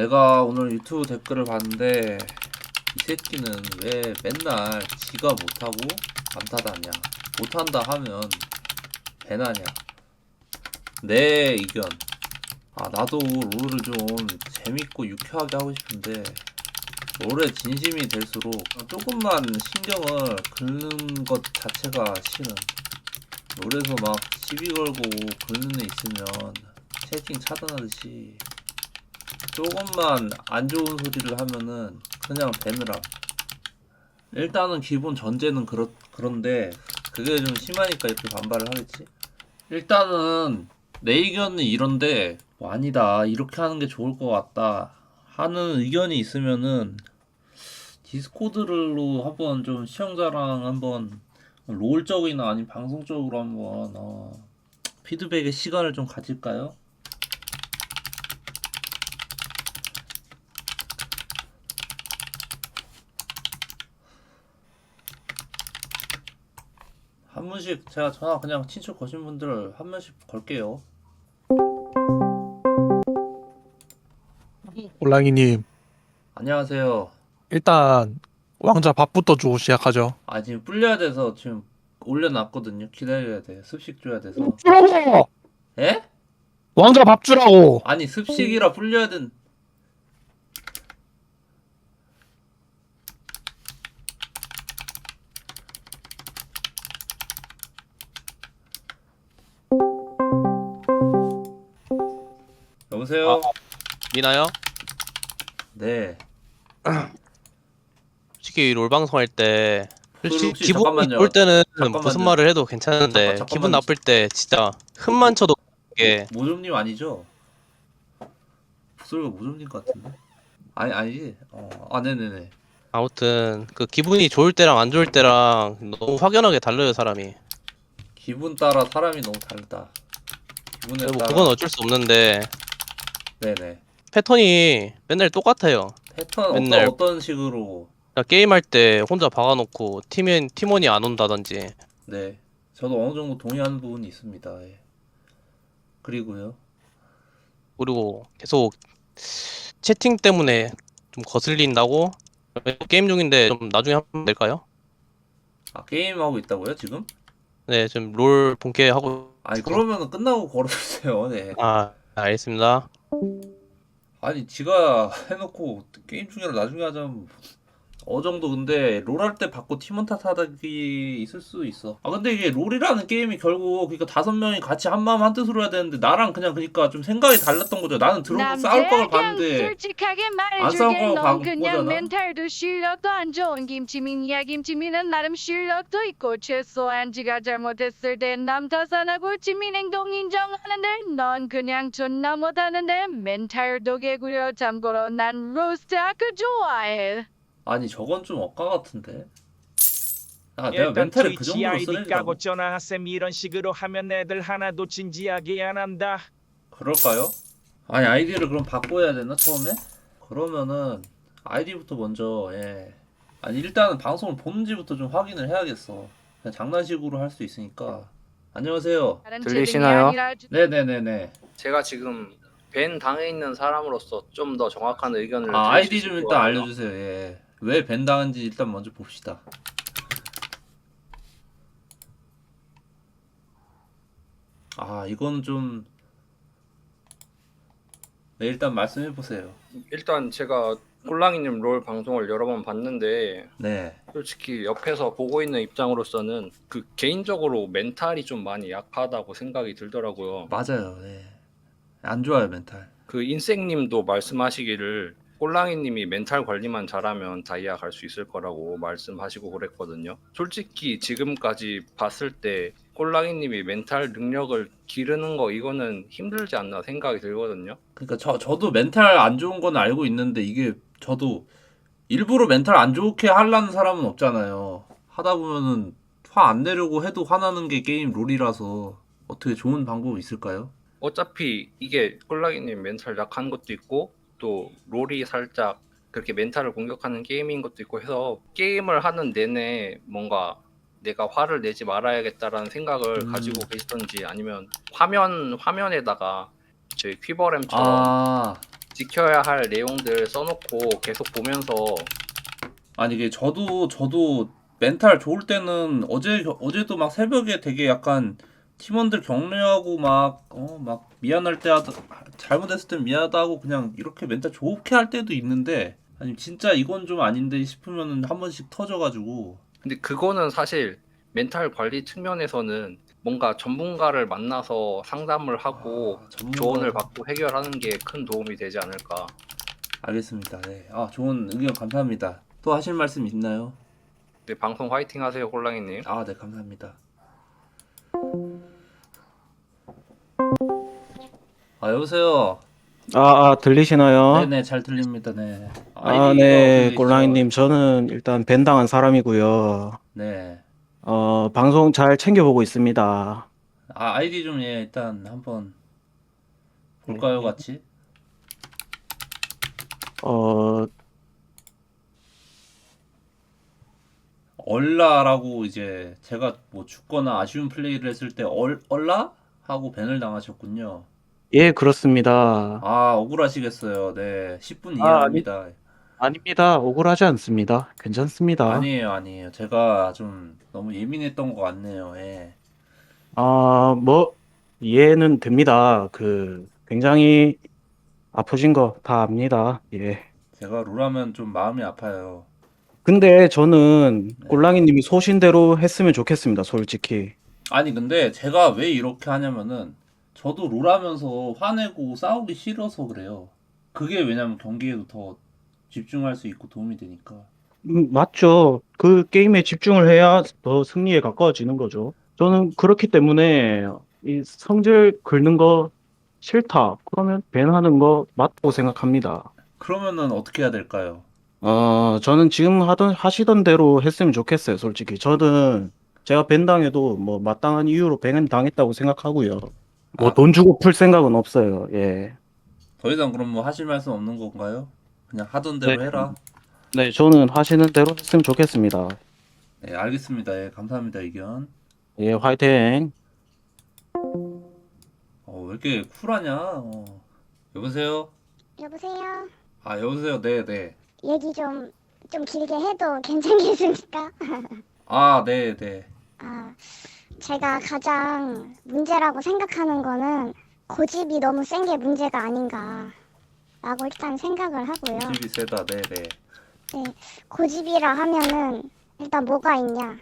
내가 오늘 유튜브 댓글을 봤는데 이 새끼는 왜 맨날 지가 못하고 감타다냐? 못한다 하면 배나냐? 내 의견. 아 나도 롤을 좀 재밌고 유쾌하게 하고 싶은데 롤에 진심이 될수록 조금만 신경을 긁는 것 자체가 싫은 롤에서 막 시비 걸고 긁는 애 있으면 채팅 차단하듯이 조금만 안 좋은 소리를 하면은 그냥 배느라 일단은 기본 전제는 그렇, 그런데 그게 좀 심하니까 이렇게 반발을 하겠지 일단은 내 의견은 이런데 뭐 아니다 이렇게 하는 게 좋을 것 같다 하는 의견이 있으면은 디스코드로 한번 좀 시청자랑 한번 롤적이나 아니면 방송적으로 한번 어, 피드백의 시간을 좀 가질까요? 한 분씩 제가 전화 그냥 친추 거신 분들 한 명씩 걸게요. 올랑이님 안녕하세요. 일단 왕자 밥부터 주고 시작하죠. 아 지금 불려야 돼서 지금 올려놨거든요. 기다려야 돼. 습식 줘야 돼서. 주라고! 에? 왕자 밥 주라고! 아니 습식이라 불려야 된. 여보세요. 미나요? 네. 솔직히 롤 방송할 때그 솔직히 혹시 기분 잠깐만요. 좋을 때는 잠깐만요. 무슨 말을 해도 괜찮은데 잠깐, 잠깐만요. 기분 나쁠 때 진짜 흠만 쳐도 이게 모좀님 아니죠? 목소리가 모좀님 같은데? 아니 아니지. 어, 아 네네네. 아무튼 그 기분이 좋을 때랑 안 좋을 때랑 너무 확연하게 달라요 사람이 기분 따라 사람이 너무 다르다. 기분에 뭐 따라. 그건 어쩔 수 없는데 네네. 패턴이 맨날 똑같아요 패턴 맨날- 어떤 어떤 식으로 게임할 때 혼자 박아놓고 팀원, 팀원이 안 온다든지 네. 저도 어느 정도 동의하는 부분이 있습니다. 예. 그리고요. 그리고 계속 채팅 때문에 좀 거슬린다고 게임 중인데 좀 나중에 하면 될까요? 아 게임 하고 있다고요 지금? 네 지금 롤 본캐 하고 아니 그러면은 끝나고 걸어주세요. 네. 아 알겠습니다 아니 지가 해놓고 게임 중이라 나중에 하자면 어 정도 근데 롤 할 때 받고 팀원 탓하기 있을 수 있어. 아 근데 이게 롤이라는 게임이 결국 그러니까 다섯 명이 같이 한 마음 한 뜻으로 해야 되는데 나랑 그냥 그러니까 좀 생각이 달랐던 거죠. 나는 들어오고 싸울 거를 봤는데 솔직하게 안 싸울 말해줄게 거넌 봐- 그냥 보잖아. 멘탈도 실력도 안 좋은 김치민이야 김치민은 나름 실력도 있고 최소한 지가 잘못했을 땐남 탓 안 하고 지민 행동 인정하는데 넌 그냥 존나 못하는데 멘탈도 개구려 참고로 난 로스트 아크 좋아해 아니 저건 좀 억까 같은데. 아 내가 멘탈을 그 정도로 아이디 쓰레기라고 까고 전화 쌤 이런 식으로 하면 애들 하나도 진지하게 안 한다. 그럴까요? 아니 아이디를 그럼 바꿔야 되나 처음에? 그러면은 아이디부터 먼저 예. 아니 일단은 방송을 보는지부터 좀 확인을 해야겠어. 그냥 장난식으로 할 수 있으니까. 안녕하세요. 들리시나요? 네네네네. 제가 지금 벤 당해 있는 사람으로서 좀 더 정확한 의견을 아 드릴 수 아이디 있을 좀것 일단 같아요. 알려주세요. 예. 왜 밴당한지 일단 먼저 봅시다. 아 이건 좀. 네 일단 말씀해 보세요. 일단 제가 꼴랑이님 롤 방송을 여러 번 봤는데 네. 솔직히 옆에서 보고 있는 입장으로서는 그 개인적으로 멘탈이 좀 많이 약하다고 생각이 들더라고요. 맞아요. 예. 안 좋아요 멘탈. 그 인생님도 말씀하시기를 꼴랑이님이 멘탈 관리만 잘하면 다이아 갈 수 있을 거라고 말씀하시고 그랬거든요. 솔직히 지금까지 봤을 때 꼴랑이님이 멘탈 능력을 기르는 거 이거는 힘들지 않나 생각이 들거든요. 그러니까 저 저도 멘탈 안 좋은 건 알고 있는데 이게 저도 일부러 멘탈 안 좋게 하려는 사람은 없잖아요. 하다 보면은 화 안 내려고 해도 화나는 게 게임 롤이라서 어떻게 좋은 방법이 있을까요? 어차피 이게 꼴랑이님 멘탈 약한 것도 있고 또 롤이 살짝 그렇게 멘탈을 공격하는 게임인 것도 있고 해서 게임을 하는 내내 뭔가 내가 화를 내지 말아야겠다라는 생각을 음. 가지고 계시던지 아니면 화면 화면에다가 저희 퀴버램처럼 아 지켜야 할 내용들 써놓고 계속 보면서 아니 이게 저도 저도 멘탈 좋을 때는 어제 어제도 막 새벽에 되게 약간 팀원들 격려하고 막 어 막 미안할 때 하다 잘못했을 땐 미안하다 하고 그냥 이렇게 멘탈 좋게 할 때도 있는데 아니 진짜 이건 좀 아닌데 싶으면은 한 번씩 터져가지고 근데 그거는 사실 멘탈 관리 측면에서는 뭔가 전문가를 만나서 상담을 하고 아, 전문가- 조언을 받고 해결하는 게 큰 도움이 되지 않을까. 알겠습니다. 네. 아 좋은 의견 감사합니다. 또 하실 말씀 있나요? 네, 방송 화이팅 하세요, 홀랑이님. 아 네 감사합니다. 아 여보세요. 아, 아, 들리시나요? 네네 잘 들립니다. 네. 아, 아이디가 네, 어떻게 꼴랑이님, 저는 일단 밴당한 사람이고요. 네. 어, 방송 잘 챙겨보고 있습니다. 아 아이디 좀 예 일단 한번 볼까요 같이? 어, 얼라라고 이제 제가 뭐 죽거나 아쉬운 플레이를 했을 때 얼, 얼라? 하고 밴을 당하셨군요. 예, 그렇습니다. 아 억울하시겠어요. 네. 10분 아, 이해합니다. 아닙니다. 억울하지 않습니다. 괜찮습니다. 아니에요, 아니에요. 제가 좀 너무 예민했던 것 같네요. 예. 아, 뭐, 이해는 됩니다. 그, 굉장히 아프신 거 다 압니다. 예. 제가 룰하면 좀 마음이 아파요. 근데 저는 네. 꼴랑이님이 소신대로 했으면 좋겠습니다. 솔직히. 아니 근데 제가 왜 이렇게 하냐면은 저도 롤하면서 화내고 싸우기 싫어서 그래요. 그게 왜냐면 경기에도 더 집중할 수 있고 도움이 되니까. 음, 맞죠. 그 게임에 집중을 해야 더 승리에 가까워지는 거죠. 저는 그렇기 때문에 이 성질 긁는 거 싫다. 그러면 밴하는 거 맞다고 생각합니다. 그러면은 어떻게 해야 될까요? 어, 저는 지금 하던, 하시던 대로 했으면 좋겠어요, 솔직히. 저는 제가 밴 당해도 뭐 마땅한 이유로 밴 당했다고 생각하고요. 뭐 아. 돈 주고 풀 생각은 없어요. 예. 더 이상 그럼 뭐 하실 말씀 없는 건가요? 그냥 하던 대로 네. 해라. 네, 저는 하시는 대로 했으면 좋겠습니다. 네, 알겠습니다. 예, 감사합니다, 의견. 예, 화이팅! 어, 왜 이렇게 쿨하냐? 어. 여보세요? 여보세요? 아, 여보세요? 네, 네. 얘기 좀, 좀 길게 해도 괜찮겠습니까? 아, 네, 네. 아, 제가 가장 문제라고 생각하는 거는 고집이 너무 센 게 문제가 아닌가. 라고 일단 생각을 하고요. 집이 세다. 네, 네. 네, 고집이라 하면은 일단 뭐가 있냐.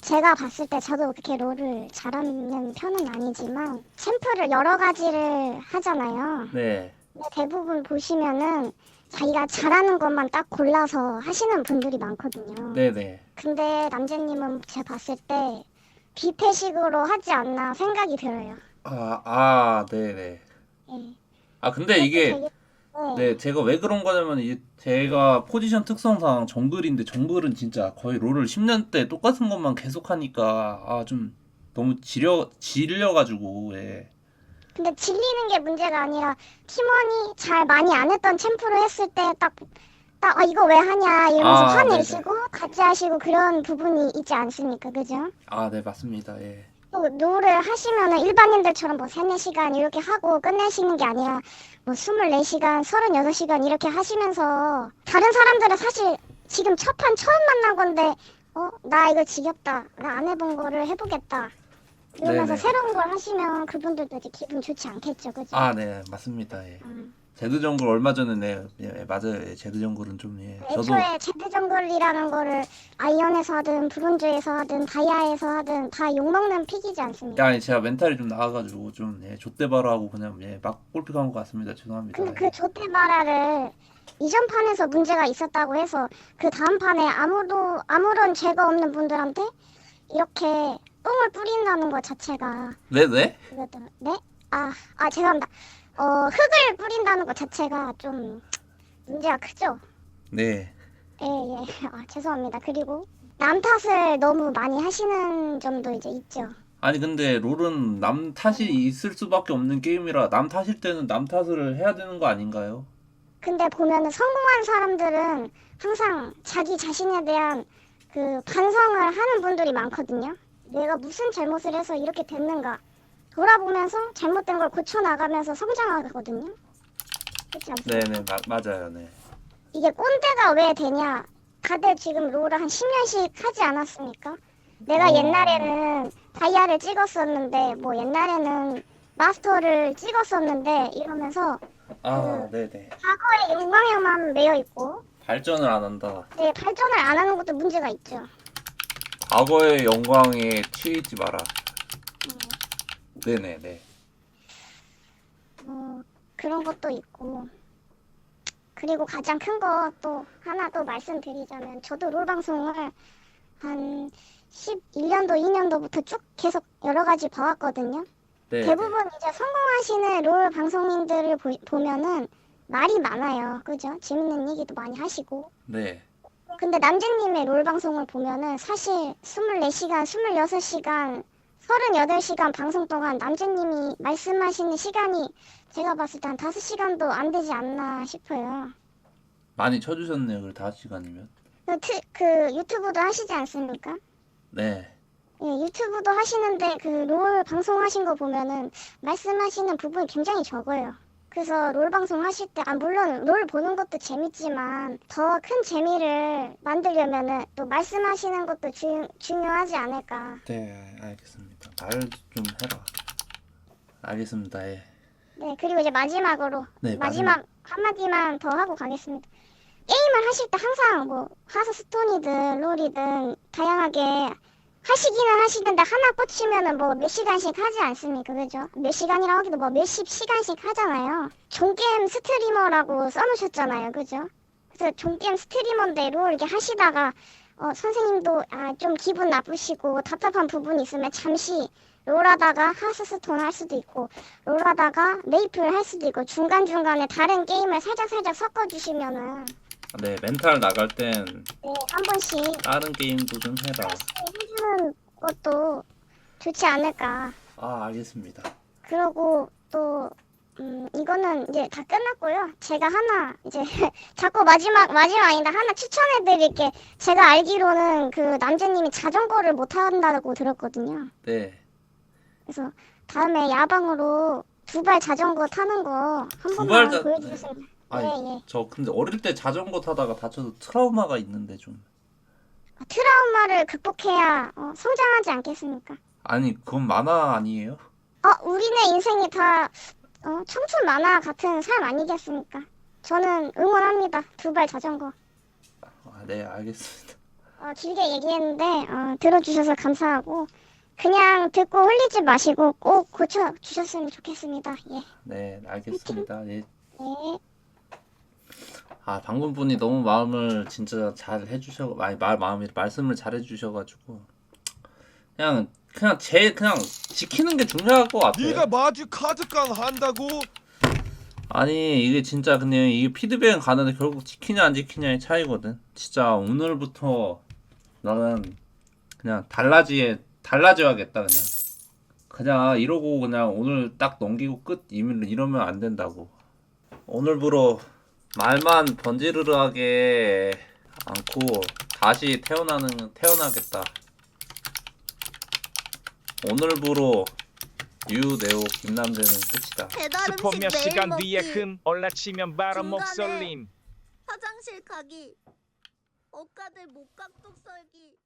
제가 봤을 때 저도 그렇게 롤을 잘하는 편은 아니지만 챔프를 여러 가지를 하잖아요. 네. 근데 대부분 보시면은 자기가 잘하는 것만 딱 골라서 하시는 분들이 많거든요. 네, 네. 근데 남재님은 제가 봤을 때 비패식으로 하지 않나 생각이 들어요. 아, 아, 네, 네. 예. 아, 근데 이게 되게- 네. 네, 제가 왜 그런 거냐면 이게 제가 포지션 특성상 정글인데 정글은 진짜 거의 롤을 10년 때 똑같은 것만 계속 하니까 아 좀 너무 지려 질려 가지고 예. 근데 질리는 게 문제가 아니라 팀원이 잘 많이 안 했던 챔프를 했을 때 딱 딱 아 이거 왜 하냐 이러면서 아, 화내시고 같이 하시고 그런 부분이 있지 않습니까? 그죠? 아, 네, 맞습니다. 예. 또 롤을 하시면은 일반인들처럼 뭐 3, 4시간 이렇게 하고 끝내시는 게 아니라 뭐 24시간, 36시간 이렇게 하시면서 다른 사람들은 사실 지금 첫 판 처음 만난 건데 어, 나 이거 지겹다. 나 안 해본 거를 해보겠다. 이러면서 네네. 새로운 걸 하시면 그분들도 이제 기분 좋지 않겠죠. 그죠? 아, 네, 맞습니다. 예. 음. 제드 정글 얼마 전에 네, 예, 맞아요. 예, 제드 정글은 좀 예. 저도 애초에 제드 정글이라는 거를 아이언에서 하든 브론즈에서 하든 다이아에서 하든 다 욕먹는 픽이지 않습니까? 아니 제가 멘탈이 좀 나가 가지고 좀 예, 좆대바로 하고 그냥 예, 막 골픽한 것 같습니다. 죄송합니다. 근데 예. 그 조테바라를 이전 판에서 문제가 있었다고 해서 그 다음 판에 아무도 아무런 죄가 없는 분들한테 이렇게 똥을 뿌린다는 것 자체가 네, 네? 그것도 네? 아, 아 죄송합니다. 어 흙을 뿌린다는 것 자체가 좀 문제가 크죠. 네. 예, 예. 아, 죄송합니다. 그리고 남 탓을 너무 많이 하시는 점도 이제 있죠. 아니 근데 롤은 남 탓이 있을 수밖에 없는 게임이라 남 탓일 때는 남 탓을 해야 되는 거 아닌가요? 근데 보면은 성공한 사람들은 항상 자기 자신에 대한 그 반성을 하는 분들이 많거든요. 내가 무슨 잘못을 해서 이렇게 됐는가 돌아보면서 잘못된 걸 고쳐 나가면서 성장하거든요. 그렇지 않습니까? 네네 마, 맞아요. 네. 이게 꼰대가 왜 되냐? 다들 지금 롤을 한 10년씩 하지 않았습니까? 내가 어. 옛날에는 다이아를 찍었었는데 뭐 옛날에는 마스터를 찍었었는데 이러면서 아 네네. 과거의 영광에만 매여 있고 발전을 안 한다. 네, 발전을 안 하는 것도 문제가 있죠. 과거의 영광에 취이지 마라. 음, 네네네. 뭐 그런 것도 있고 그리고 가장 큰 거 또 하나 또 말씀드리자면 저도 롤 방송을 한 11년도, 2년도부터 쭉 계속 여러 가지 봐왔거든요. 네. 대부분 이제 성공하시는 롤 방송인들을 보, 보면은 말이 많아요. 그죠? 재밌는 얘기도 많이 하시고. 네. 근데 남재님의 롤 방송을 보면은 사실 24시간, 26시간, 38시간 방송 동안 남재님이 말씀하시는 시간이 제가 봤을 때 한 5시간도 안 되지 않나 싶어요. 많이 쳐주셨네요. 그 다섯 시간이면. 그, 트, 그 유튜브도 하시지 않습니까? 네. 예, 유튜브도 하시는데 그 롤 방송하신 거 보면은 말씀하시는 부분이 굉장히 적어요. 그래서 롤 방송 하실 때, 아, 물론 롤 보는 것도 재밌지만 더 큰 재미를 만들려면은 또 말씀하시는 것도 주, 중요하지 않을까. 네 알겠습니다. 말 좀 해라. 알겠습니다. 예. 네, 그리고 이제 마지막으로 네 마지막 한마디만 더 하고 가겠습니다. 게임을 하실 때 항상 뭐 하스 스톤이든 롤이든 다양하게 하시기는 하시는데 하나 꽂히면은 뭐 몇 시간씩 하지 않습니까? 그죠? 몇 시간이라고 하기도 뭐 몇십 시간씩 하잖아요. 종게임 스트리머라고 써놓으셨잖아요. 그죠? 그래서 종게임 스트리머인데 롤 이렇게 하시다가 어, 선생님도 아, 좀 기분 나쁘시고 답답한 부분이 있으면 잠시 롤하다가 하스스톤 할 수도 있고 롤하다가 메이플 할 수도 있고 중간중간에 다른 게임을 살짝살짝 섞어주시면은 네 멘탈 나갈 땐 네, 한 번씩 다른 게임도 좀 해라. 해주는 것도 좋지 않을까. 아 알겠습니다. 그러고 또 음, 이거는 이제 다 끝났고요. 제가 하나 이제 자꾸 마지막 마지막 아닌데 하나 추천해 드릴 게. 제가 알기로는 그 남자님이 자전거를 못 한다고 들었거든요. 네. 그래서 다음에 야방으로 두 발 자전거 타는 거한두 번만 발 자- 보여주세요. 아니 예, 예. 저 근데 어릴 때 자전거 타다가 다쳐서 트라우마가 있는데 좀. 아, 트라우마를 극복해야 어, 성장하지 않겠습니까? 아니 그건 만화 아니에요? 어, 우리네 인생이 다 어, 청춘 만화 같은 삶 아니겠습니까? 저는 응원합니다. 두발 자전거. 아, 네 알겠습니다. 어, 길게 얘기했는데 어, 들어주셔서 감사하고 그냥 듣고 흘리지 마시고 꼭 고쳐 주셨으면 좋겠습니다. 예. 네 알겠습니다. 예. 네. 아 방금 분이 너무 마음을 진짜 잘 해주셔 많이 말 마음이 말씀을 잘 해주셔가지고 그냥 그냥 제 그냥 지키는 게 중요할 것 같아요. 네가 마주 카드깡 한다고? 아니 이게 진짜 그냥 이게 피드백은 가는데 결국 지키냐 안 지키냐의 차이거든. 진짜 오늘부터 나는 그냥 달라지 달라져야겠다 그냥. 그냥 이러고 그냥 오늘 딱 넘기고 끝 이러면 안 된다고. 오늘부로 말만 번지르르하게 않고 다시 태어나는 태어나겠다. 오늘부로 유네오 김남대는 끝이다. 배달 매일 시간 먹기, 뒤에 금 올라치면 바로 중간에 목설림 화장실 가기, 억가들 목각독 썰기.